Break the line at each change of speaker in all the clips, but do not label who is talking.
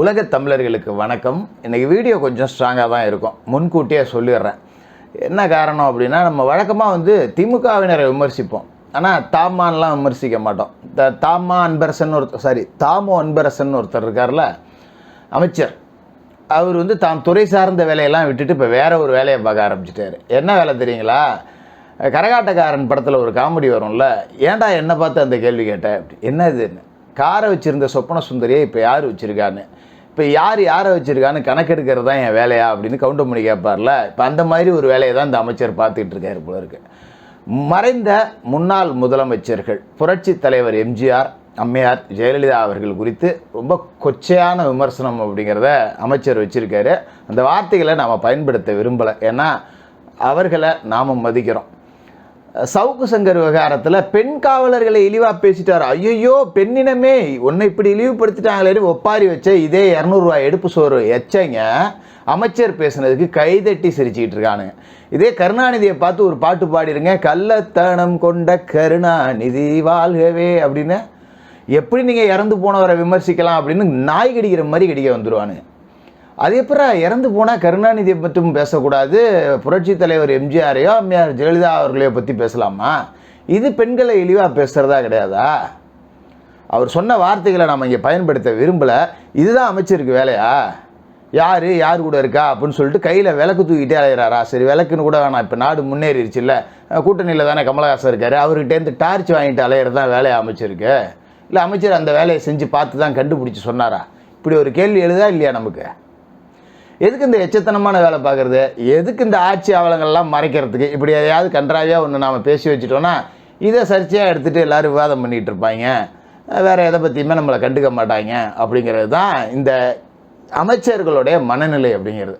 உலக தமிழர்களுக்கு வணக்கம். இன்றைக்கி வீடியோ கொஞ்சம் ஸ்ட்ராங்காக தான் இருக்கும். முன்கூட்டியே சொல்லிடுறேன். என்ன காரணம் அப்படின்னா நம்ம வழக்கமாக வந்து திமுகவினரை விமர்சிப்போம். ஆனால் தாமான்லாம் விமர்சிக்க மாட்டோம். த தாமா அன்பரசன் ஒருத்தர் சாரி தாமோ அன்பரசன் ஒருத்தர் இருக்கார்ல அமைச்சர். அவர் வந்து தாம் துறை சார்ந்த வேலையெல்லாம் விட்டுட்டு இப்போ வேறு ஒரு வேலையை பார்க்க ஆரம்பிச்சிட்டாரு. என்ன வேலை தெரியுங்களா? கரகாட்டக்காரன் படத்தில் ஒரு காமெடி வரும்ல ஏன்டா என்னை பார்த்து அந்த கேள்வி கேட்டேன் அப்படி. என்ன இதுன்னு காரை வச்சுருந்த சொப்பன சுந்தரியை இப்போ யார் வச்சுருக்கான்னு. இப்போ யார் யாரை வச்சுருக்கான்னு கணக்கெடுக்கிறது தான் என் வேலையா அப்படின்னு கவுண்டமணி கேட்பார்ல. இப்போ அந்த மாதிரி ஒரு வேலையை தான் இந்த அமைச்சர் பார்த்துக்கிட்டு இருக்காரு போல இருக்கு. மறைந்த முன்னாள் முதலமைச்சர்கள் புரட்சி தலைவர் எம்ஜிஆர் அம்மையார் ஜெயலலிதா அவர்கள் குறித்து ரொம்ப கொச்சையான விமர்சனம் அப்படிங்கிறத அமைச்சர் வச்சுருக்காரு. அந்த வார்த்தைகளை நாம் பயன்படுத்த விரும்பலை. ஏன்னா அவர்களை நாம் மதிக்கிறோம். சவுக்கு சங்கர் விவகாரத்தில் பெண் காவலர்களை இழிவாக பேசிட்டார். ஐயோ பெண்ணினமே உன்னை இப்படி இழிவுபடுத்திட்டாங்களேன்னு ஒப்பாரி வச்ச இதே இரநூறுவா எடுப்பு சோறு எச்சைங்க அமைச்சர் பேசுனதுக்கு கைதட்டி சிரிச்சுக்கிட்டு இருக்கானுங்க இதே கருணாநிதியை பார்த்து ஒரு பாட்டு பாடிருங்க கள்ளத்தனம் கொண்ட கருணாநிதி வாழ்கவே அப்படின்னு. எப்படி நீங்கள் இறந்து போனவரை விமர்சிக்கலாம் அப்படின்னு நாய் கடிக்கிற மாதிரி கடிக்க வந்துடுவானுங்க அது எப்பறம் இறந்து போனால் கருணாநிதியை மட்டும் பேசக்கூடாது? புரட்சி தலைவர் எம்ஜிஆரையோ அம்மையார் ஜெயலலிதா அவர்களையோ பற்றி பேசலாமா? இது பெண்களை இழிவாக பேசுகிறதா கிடையாதா? அவர் சொன்ன வார்த்தைகளை நம்ம இங்கே பயன்படுத்த விரும்பலை. இதுதான் அமைச்சருக்கு வேலையா? யார்? யார் கூட இருக்கா? அப்படின்னு சொல்லிட்டு கையில் விளக்கு தூக்கிட்டே அலையிறாரா? சரி விளக்குன்னு கூட வேணாம். இப்போ நாடு முன்னேறிடுச்சு இல்லை. கூட்டணியில் தானே கமலஹாசன் இருக்கார். அவர்கிட்டேருந்து டார்ச் வாங்கிட்டு அலையிறது தான் வேலையை அமைச்சிருக்கு. இல்லை அமைச்சர் அந்த வேலையை செஞ்சு பார்த்து தான் கண்டுபிடிச்சி சொன்னாரா? இப்படி ஒரு கேள்வி எழுதா இல்லையா நமக்கு? எதுக்கு இந்த எச்சத்தனமான வேலை பார்க்குறது? எதுக்கு இந்த ஆட்சி அவலங்கள்லாம் மறைக்கிறதுக்கு? இப்படி எதையாவது கன்றாவியாக ஒன்று நாம் பேசி வச்சுட்டோன்னா இதை சர்ச்சையாக எடுத்துகிட்டு எல்லோரும் விவாதம் பண்ணிகிட்டு இருப்பாங்க. வேறு எதை பற்றியுமே நம்மளை கண்டுக்க மாட்டாங்க. அப்படிங்கிறது தான் இந்த அமைச்சர்களுடைய மனநிலை அப்படிங்கிறது.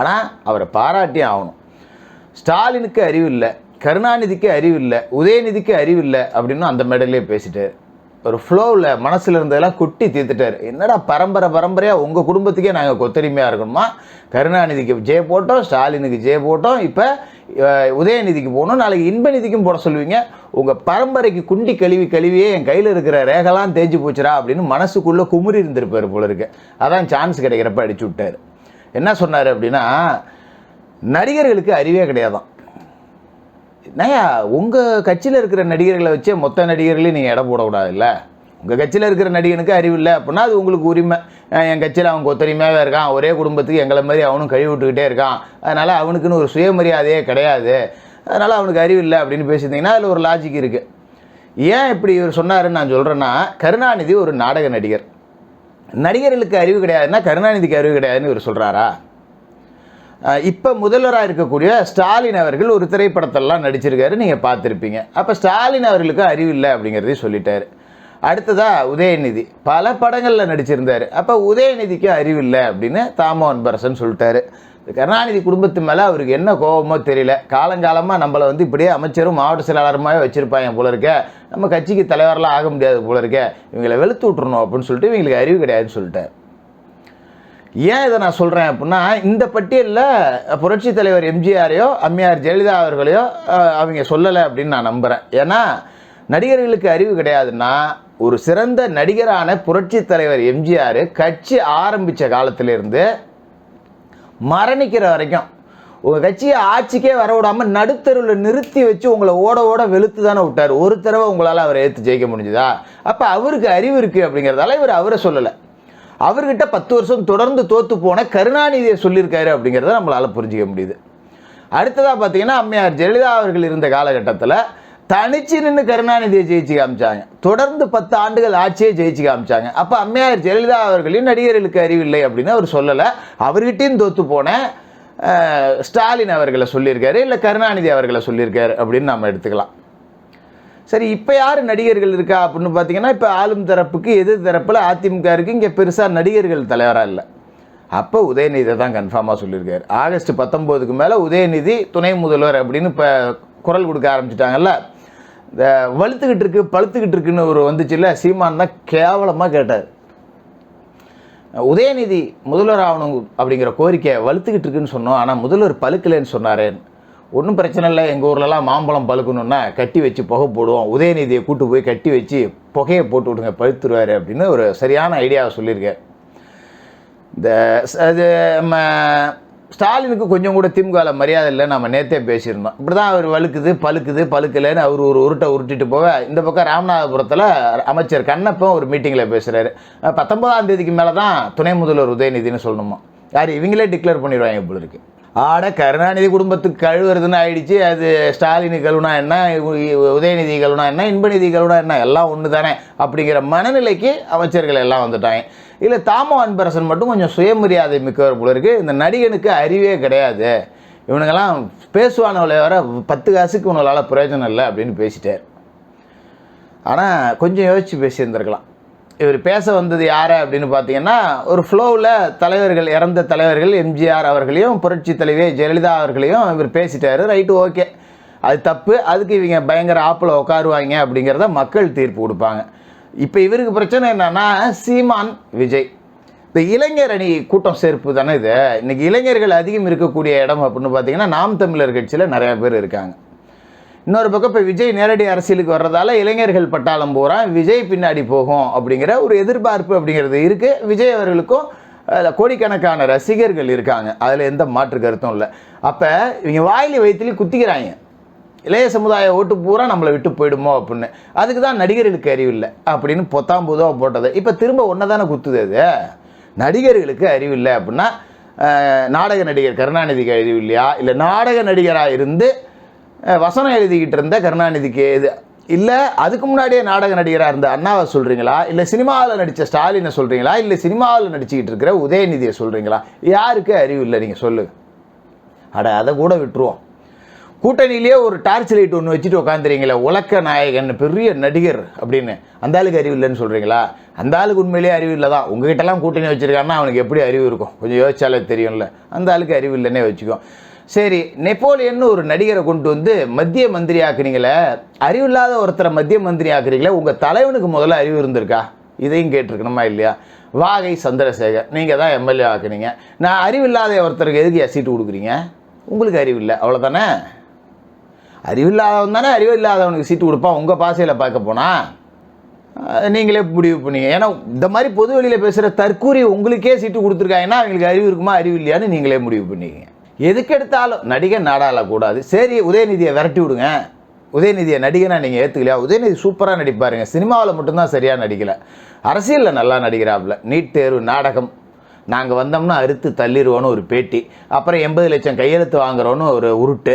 ஆனால் அவரை பாராட்டி ஆகணும். ஸ்டாலினுக்கு அறிவு இல்லை கருணாநிதிக்கு அறிவு இல்லை உதயநிதிக்கு அறிவு இல்லை அப்படின்னு அந்த மேடையிலே பேசிட்டார் ஒரு ஃப்ளோவில் மனசில் இருந்ததெல்லாம் குட்டி தீர்த்துட்டார். என்னடா பரம்பரை பரம்பரையாக உங்கள் குடும்பத்துக்கே நாங்கள் கொத்தரிமையாக இருக்கணுமா? கருணாநிதிக்கு ஜெய போட்டோம் ஸ்டாலினுக்கு ஜெய போட்டோம் இப்போ உதயநிதிக்கு போகணும் நாளைக்கு இன்பநிதிக்கும் போட சொல்லுவீங்க. உங்கள் பரம்பரைக்கு குண்டி கழுவி கழுவியே என் கையில் இருக்கிற ரேகெல்லாம் தேஞ்சு போச்சுடா அப்படின்னு மனசுக்குள்ளே குமுறி இருந்திருப்பார் போல இருக்கு. அதான் சான்ஸ் கிடைக்கிறப்ப அடிச்சு விட்டார். என்ன சொன்னார் அப்படின்னா நடிகர்களுக்கு அறிவே கிடையாதான். நயா உங்கள் கட்சியில் இருக்கிற நடிகர்களை வச்சே மொத்த நடிகர்களையும் நீங்கள் இடம் போடக்கூடாதுல்ல? உங்கள் கட்சியில் இருக்கிற நடிகனுக்கு அறிவு இல்லை அப்படின்னா அது உங்களுக்கு உரிமை. என் கட்சியில் அவன் கொத்தரிமையாகவே இருக்கான். ஒரே குடும்பத்துக்கு எங்களை மாதிரி அவனும் கழுவி விட்டுக்கிட்டே இருக்கான். அதனால் அவனுக்குன்னு ஒரு சுயமரியாதையே கிடையாது. அதனால் அவனுக்கு அறிவு இல்லை அப்படின்னு பேசியிருந்தீங்கன்னா அதில் ஒரு லாஜிக் இருக்குது ஏன் இப்படி இவர் சொன்னாருன்னு நான் சொல்கிறேன்னா கருணாநிதி ஒரு நாடக நடிகர். நடிகர்களுக்கு அறிவு கிடையாதுன்னா கருணாநிதிக்கு அறிவு கிடையாதுன்னு இவர் சொல்கிறாரா இப்போ முதல்வராக இருக்கக்கூடிய ஸ்டாலின் அவர்கள் ஒரு திரைப்படத்தெல்லாம் நடிச்சிருக்காரு நீங்கள் பார்த்துருப்பீங்க. அப்போ ஸ்டாலின் அவர்களுக்கு அறிவு இல்லை அப்படிங்கிறதையும் சொல்லிட்டாரு. அடுத்ததாக உதயநிதி. பல படங்களில் நடிச்சிருந்தார். அப்போ உதயநிதிக்கு அறிவு இல்லை அப்படின்னு தாமோன் பரசன் சொல்லிட்டாரு. கருணாநிதி குடும்பத்து மேலே அவருக்கு என்ன கோபமோ தெரியல. காலங்காலமாக நம்மளை வந்து இப்படியே அமைச்சரும் மாவட்ட செயலாளருமாவே வச்சுருப்பாங்க போல இருக்க. நம்ம கட்சிக்கு தலைவரெலாம் ஆக முடியாது போல இருக்க. இவங்களை வெளுத்து விட்டுறணும் அப்படின்னு சொல்லிட்டு இவங்களுக்கு அறிவு கிடையாதுன்னு சொல்லிட்டார். ஏன் இதை நான் சொல்கிறேன் அப்படின்னா இந்த பட்டியலில் புரட்சி தலைவர் எம்ஜிஆரையோ அம்மையார் ஜெயலலிதா அவர்களையோ அவங்க சொல்லலை அப்படின்னு நான் நம்புகிறேன் ஏன்னா நடிகர்களுக்கு அறிவு கிடையாதுன்னா ஒரு சிறந்த நடிகரான புரட்சி தலைவர் எம்ஜிஆர் கட்சி ஆரம்பித்த காலத்திலேருந்து மரணிக்கிற வரைக்கும் உங்கள் கட்சியை ஆட்சிக்கே வர விடாமல் நடுத்தருவில் நிறுத்தி வச்சு உங்களை ஓட ஓட வெளுத்து தானே விட்டார். ஒரு தடவை உங்களால் அவரை ஏற்று ஜெயிக்க முடிஞ்சுதா? அப்போ அவருக்கு அறிவு இருக்குது அப்படிங்கிறதால இவர் அவரை சொல்லலை. அவர்கிட்ட பத்து வருஷம் தொடர்ந்து தோற்று போன கருணாநிதியை சொல்லியிருக்காரு அப்படிங்கிறத நம்மளால் புரிஞ்சிக்க முடியுது. அடுத்ததாக பார்த்தீங்கன்னா அம்மையார் ஜெயலலிதா அவர்கள் இருந்த காலகட்டத்தில் தனிச்சு நின்று கருணாநிதியை ஜெயிச்சு காமிச்சாங்க. தொடர்ந்து பத்து ஆண்டுகள் ஆட்சியை ஜெயிச்சு காமிச்சாங்க. அப்போ அம்மையார் ஜெயலலிதா அவர்களின் நடிகர்களுக்கு அறிவில்லை அப்படின்னு அவர் சொல்லலை. அவர்கிட்டையும் தோற்று போன ஸ்டாலின் அவர்களை சொல்லியிருக்காரு இல்லை கருணாநிதி அவர்களை சொல்லியிருக்காரு அப்படின்னு நம்ம எடுத்துக்கலாம். சரி இப்போ யார் நடிகர்கள் இருக்கா அப்படின்னு பார்த்தீங்கன்னா இப்போ ஆளும் தரப்புக்கு எதிர் தரப்பில் அதிமுக இருக்குது இங்கே பெருசாக நடிகர்கள் தலைவராக இல்லை. அப்போ உதயநிதி தான் கன்ஃபார்மாக சொல்லியிருக்காரு. ஆகஸ்ட் பத்தொம்போதுக்கு மேலே உதயநிதி துணை முதல்வர் அப்படின்னு இப்போ குரல் கொடுக்க ஆரம்பிச்சிட்டாங்கல்ல. இந்த வலுத்துக்கிட்டு இருக்கு பழுத்துக்கிட்டு இருக்குன்னு ஒரு வந்துச்சுல்ல சீமான் தான் கேவலமாக கேட்டார். உதயநிதி முதல்வர் ஆகணும் அப்படிங்கிற கோரிக்கை வலுத்துக்கிட்டு இருக்குன்னு சொன்னோம் ஆனால் முதல்வர் பழுக்கலைன்னு சொன்னாரேன்னு. ஒன்றும் பிரச்சனை இல்லை. எங்கள் ஊர்லலாம் மாம்பழம் பழுக்கணுன்னா கட்டி வச்சு புகை போடுவோம். உதயநிதியை கூட்டு போய் கட்டி வச்சு புகையை போட்டு விடுங்க பழுத்துருவார் அப்படின்னு ஒரு சரியான ஐடியாவை சொல்லியிருக்கார். இந்த அது நம்ம ஸ்டாலினுக்கு கொஞ்சம் கூட திமுகவில் மரியாதை இல்லை நம்ம நேத்தே பேசியிருந்தோம். இப்படி தான் அவர் வழுக்குது பழுக்குது பழுக்கலைன்னு அவர் ஒரு உருட்டை உருட்டிட்டு போக இந்த பக்கம் ராமநாதபுரத்தில் அமைச்சர் கண்ணப்பன் ஒரு மீட்டிங்கில் பேசுகிறாரு பத்தொன்பதாம் தேதிக்கு மேலே தான் துணை முதல்வர் உதயநிதினு சொல்லணுமா? யார்? இவங்களே டிக்ளேர் பண்ணிடுவாங்க போல இருக்குது ஆட கருணாநிதி குடும்பத்துக்கு கழுவுறதுன்னு ஆயிடுச்சு. அது ஸ்டாலினு கழுவுனா என்ன உதயநிதி கழுவுனா என்ன? இன்பநிதி கழுவுனா என்ன? எல்லாம் ஒன்று தானே அப்படிங்கிற மனநிலைக்கு அமைச்சர்கள் எல்லாம் வந்துட்டாங்க. இல்லை தாமோ அன்பரசன் மட்டும் கொஞ்சம் சுயமரியாதை மிக்கவர் போல இருக்குது இந்த நடிகனுக்கு அறிவே கிடையாது. இவனுங்கெல்லாம் பேசுவானவளை வர பத்து காசுக்கு உங்களால் பிரயோஜனம் இல்லை அப்படின்னு பேசிட்டார். ஆனால் கொஞ்சம் யோசித்து பேசியிருந்திருக்கலாம். இவர் பேச வந்தது யார் அப்படின்னு பார்த்தீங்கன்னா ஒரு ஃப்ளோவில் தலைவர்கள் இறந்த தலைவர்கள் எம்ஜிஆர் அவர்களையும் புரட்சி தலைவி ஜெயலலிதா அவர்களையும் இவர் பேசிட்டாரு. Right okay. அது தப்பு. அதுக்கு இவங்க பயங்கர ஆப்பில் உட்காருவாங்க அப்படிங்கிறத மக்கள் தீர்ப்பு கொடுப்பாங்க. இப்போ இவருக்கு பிரச்சனை என்னென்னா சீமான் விஜய். இந்த இளைஞர் அணி கூட்டம் சேர்ப்பு தானே இது. இன்றைக்கி இளைஞர்கள் அதிகம் இருக்கக்கூடிய இடம் அப்படின்னு பார்த்தீங்கன்னா நாம் தமிழர் கட்சியில் நிறையா பேர் இருக்காங்க. இன்னொரு பக்கம் இப்போ விஜய் நேரடி அரசியலுக்கு வர்றதால இளைஞர்கள் பட்டாளம் பூரா விஜய் பின்னாடி போகும் அப்படிங்கிற ஒரு எதிர்பார்ப்பு அப்படிங்கிறது இருக்குது விஜய் அவர்களுக்கும் அதில் கோடிக்கணக்கான ரசிகர்கள் இருக்காங்க. அதில் எந்த மாற்று கருத்தும் இல்லை. அப்போ இவங்க வாயிலி வயிற்றுலேயும் குத்திக்கிறாங்க. இளைய சமுதாய ஓட்டு பூரா நம்மளை விட்டு போயிடுமோ அப்படின்னு. அதுக்கு தான் நடிகர்களுக்கு அறிவு இல்லை. அப்படின்னு பொத்தாம் பொதுவாக போட்டது. இப்போ திரும்ப ஒன்றை தானே குத்துது அது? நடிகர்களுக்கு அறிவு இல்லை அப்படின்னா நாடக நடிகர் கருணாநிதிக்கு அறிவு இல்லையா? இல்லை நாடக நடிகராக இருந்து வசனம் எழுதிக்கிட்டு இருந்த கருணாநிதிக்கு இது. இல்லை அதுக்கு முன்னாடியே நாடக நடிகராக இருந்த அண்ணாவை சொல்கிறீங்களா இல்லை சினிமாவில் நடித்த ஸ்டாலினை சொல்கிறீங்களா இல்லை சினிமாவில் நடிச்சுக்கிட்டு இருக்கிற உதயநிதியை சொல்கிறீங்களா யாருக்கு அறிவு இல்லை நீங்கள் சொல்லு. அட அதை கூட விட்டுருவோம். கூட்டணியிலேயே ஒரு டார்ச் லைட் ஒன்று வச்சுட்டு உட்காந்துறீங்களே உலக்க நாயகன் பெரிய நடிகர் அப்படின்னு. அந்த ஆளுக்கு அறிவு இல்லைன்னு சொல்கிறீங்களா அந்த ஆளுக்கு உண்மையிலேயே அறிவு இல்லை தான் உங்ககிட்டலாம் கூட்டணி வச்சுருக்காங்கன்னா அவனுக்கு எப்படி அறிவு இருக்கும்? கொஞ்சம் யோசிச்சாலே தெரியும்ல. அந்த ஆளுக்கு அறிவு இல்லைன்னே வச்சுக்கோ. சரி நெப்போலியன் ஒரு நடிகரை கொண்டு வந்து மத்திய மந்திரி ஆக்குறீங்களே அறிவில்லாத ஒருத்தரை மத்திய மந்திரி ஆக்குறீங்களே உங்கள் தலைவனுக்கு முதல்ல அறிவு இருந்திருக்கா? இதையும் கேட்டிருக்கணுமா இல்லையா? வாகை சந்திரசேகர் நீங்கள் தான் எம்எல்ஏ ஆக்குனீங்க. நான் அறிவில்லாத ஒருத்தருக்கு எதுக்கு சீட்டு கொடுக்குறீங்க? உங்களுக்கு அறிவு இல்லை அவ்வளோதானே அறிவில்லாதவன் தானே அறிவு இல்லாதவனுக்கு சீட்டு கொடுப்பான் உங்கள் பாசையில் பார்க்க போனா? நீங்களே முடிவு பண்ணீங்க. ஏன்னா இந்த மாதிரி பொது வெளியில் பேசுகிற தற்கூரி உங்களுக்கே சீட்டு கொடுத்துருக்காங்கன்னா அவங்களுக்கு அறிவு இருக்குமா அறிவு இல்லையான்னு நீங்களே முடிவு பண்ணிக்கங்க எதுக்கு எடுத்தாலும் நடிகை நாடாளக்கூடாது சரி உதயநிதியை விரட்டி விடுங்க. உதயநிதியை நடிகனா நீங்கள் ஏற்றுக்கலையா உதயநிதி சூப்பராக நடிப்பாருங்க. சினிமாவில் மட்டும்தான் சரியாக நடிக்கலை. அரசியலில் நல்லா நடிக்கிறாப்புல. நீட் தேர்வு நாடகம். நாங்கள் வந்தோம்னா அறுத்து தள்ளிடுவோன்னு ஒரு பேட்டி. அப்புறம் எண்பது லட்சம் கையெழுத்து வாங்குறோன்னு ஒரு உருட்டு.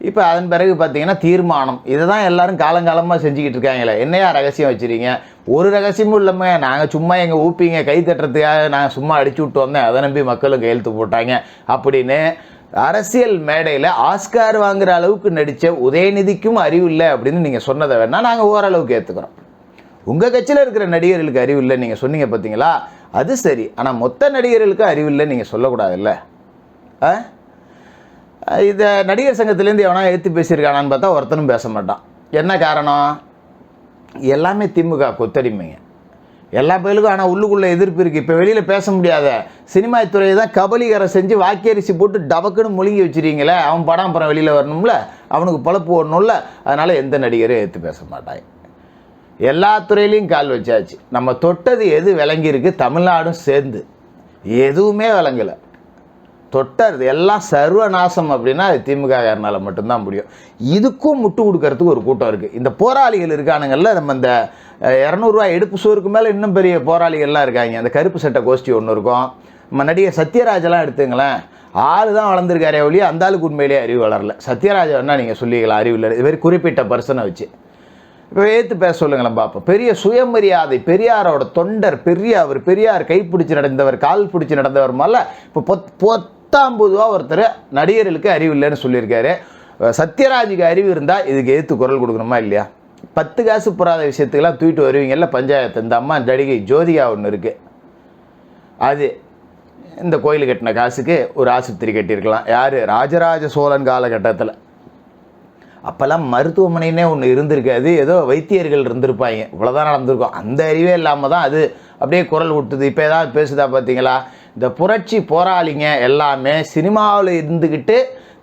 இப்போ அதன் பிறகு பார்த்தீங்கன்னா தீர்மானம். இதை தான் எல்லோரும் காலங்காலமாக செஞ்சுக்கிட்டு இருக்காங்களே. என்னையா ரகசியம் வச்சுருக்கீங்க? ஒரு ரகசியமும் இல்லாமல் நாங்கள் சும்மா எங்கள் ஊப்பிங்க கை தட்டுறதுக்காக நாங்கள் சும்மா அடிச்சு விட்டு வந்தேன். அதை நம்பி மக்களும் கையெழுத்து போட்டாங்க. அப்படின்னு அரசியல் மேடையில் ஆஸ்கார் வாங்குகிற அளவுக்கு நடித்த உதயநிதிக்கும் அறிவு இல்லை அப்படின்னு நீங்கள் சொன்னதை வேணால் நாங்கள் ஓரளவுக்கு ஏற்றுக்கிறோம் உங்கள் கட்சியில் இருக்கிற நடிகர்களுக்கு அறிவு இல்லை நீங்கள் சொன்னீங்க பார்த்தீங்களா அது சரி. ஆனால் மொத்த நடிகர்களுக்கு அறிவு இல்லை நீங்கள் சொல்லக்கூடாதுல்ல ஆ? இதை நடிகர் சங்கத்திலேருந்து எவனா எடுத்து பேசியிருக்கானான்னு பார்த்தா ஒருத்தனும் பேச மாட்டான். என்ன காரணம்? எல்லாமே திமுக கொத்தடிமைங்க. எல்லா பேருக்கும் ஆனால் உள்ளுக்குள்ளே எதிர்ப்பு இருக்குது இப்போ வெளியில் பேச முடியாத சினிமா துறையை தான் கபலிகரை செஞ்சு வாக்கியரிசி போட்டு டபக்குன்னு முழுங்கி வச்சிருக்கீங்களே அவன் படம் அப்புறம் வெளியில் வரணும்ல அவனுக்கு பொழப்பு ஓடணும்ல அதனால் எந்த நடிகரும் எடுத்து பேச மாட்டாங்க. எல்லா துறையிலையும் கால் வச்சாச்சு. நம்ம தொட்டது எது விளங்கியிருக்கு? தமிழ்நாடும் சேர்ந்து. எதுவுமே விளங்கலை. தொட்டது எல்லாம் சர்வநாசம் அப்படின்னா அது திமுககாரனால் மட்டும்தான் முடியும். இதுக்கும் முட்டு கொடுக்கறதுக்கு ஒரு கூட்டம் இருக்குது இந்த போராளிகள் இருக்கானுங்கள்ல நம்ம இந்த இரநூறுவா எடுப்பு சோறுக்கு மேலே இன்னும் பெரிய போராளிகள்லாம் இருக்காங்க. அந்த கருப்பு சட்டை கோஷ்டி ஒன்று இருக்கும். நம்ம நடிகர் சத்யராஜெல்லாம் எடுத்துங்களேன். ஆள் தான் வளர்ந்துருக்காரே ஒழிய அந்த ஆளுக்கு உண்மையிலேயே அறிவு வளரல. சத்யராஜ் வேணால் நீங்கள் சொல்லிக்கலாம் அறிவு இல்லை. இது மாதிரி குறிப்பிட்ட பர்சனை வச்சு. இப்போ ஏற்று பேச சொல்லுங்களேன் பார்ப்போம் பெரிய சுயமரியாதை பெரியாரோட தொண்டர் பெரிய அவர் பெரியார் கைப்பிடிச்சு நடந்தவர் கால் பிடிச்சி நடந்தவர் மேலே இப்போ பொத் பத்தாம்பது ரூபா ஒருத்தர் நடிகர்களுக்கு அறிவு இல்லைன்னு சொல்லியிருக்காரு. சத்யராஜுக்கு அறிவு இருந்தால் இதுக்கு எதிர்த்து குரல் கொடுக்கணுமா இல்லையா? பத்து காசு புறாத விஷயத்துக்கெல்லாம் தூக்கிட்டு வருவீங்கல்ல பஞ்சாயத்து. இந்த அம்மா நடிகை ஜோதிகா ஒன்று இருக்குது அது இந்த கோயில் கட்டின காசுக்கு ஒரு ஆஸ்பத்திரி கட்டியிருக்கலாம். யார்? ராஜராஜ சோழன் காலகட்டத்தில். அப்போல்லாம் மருத்துவமனைன்னே ஒன்று இருந்திருக்காது ஏதோ வைத்தியர்கள் இருந்திருப்பாங்க. இவ்வளோதான் நடந்திருக்கும். அந்த அறிவே இல்லாமல் தான் அது அப்படியே குரல் விட்டுது இப்போ ஏதாவது பேசுதா பார்த்தீங்களா இந்த புரட்சி போராளிங்க எல்லாமே சினிமாவில் இருந்துக்கிட்டு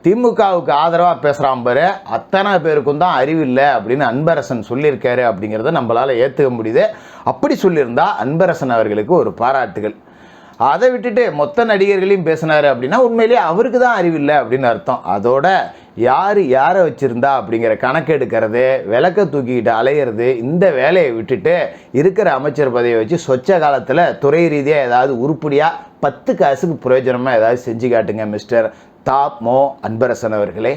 திமுகவுக்கு ஆதரவாக பேசுகிறான் பாரு. அத்தனை பேருக்கும் தான் அறிவில்லை அப்படின்னு அன்பரசன் சொல்லியிருக்காரு அப்படிங்கிறத நம்மளால் ஏற்றுக்க முடியுது. அப்படி சொல்லியிருந்தா அன்பரசன் அவர்களுக்கு ஒரு பாராட்டுகள். அதை விட்டுட்டு மொத்த நடிகர்களையும் பேசினாரு அப்படின்னா உண்மையிலேயே அவருக்கு தான் அறிவில்லை அப்படின்னு அர்த்தம். அதோட யார் யாரை வச்சுருந்தா அப்படிங்கிற கணக்கெடுக்கிறது விளக்க தூக்கிக்கிட்டு அலையிறது இந்த வேலையை விட்டுட்டு இருக்கிற அமைச்சர் பதவியை வச்சு சொச்ச காலத்தில் துறை ரீதியாக ஏதாவது உருப்படியாக பத்து காசுக்கு பிரயோஜனமாக ஏதாவது செஞ்சு காட்டுங்க மிஸ்டர் தாப் மோ அன்பரசன் அவர்களே.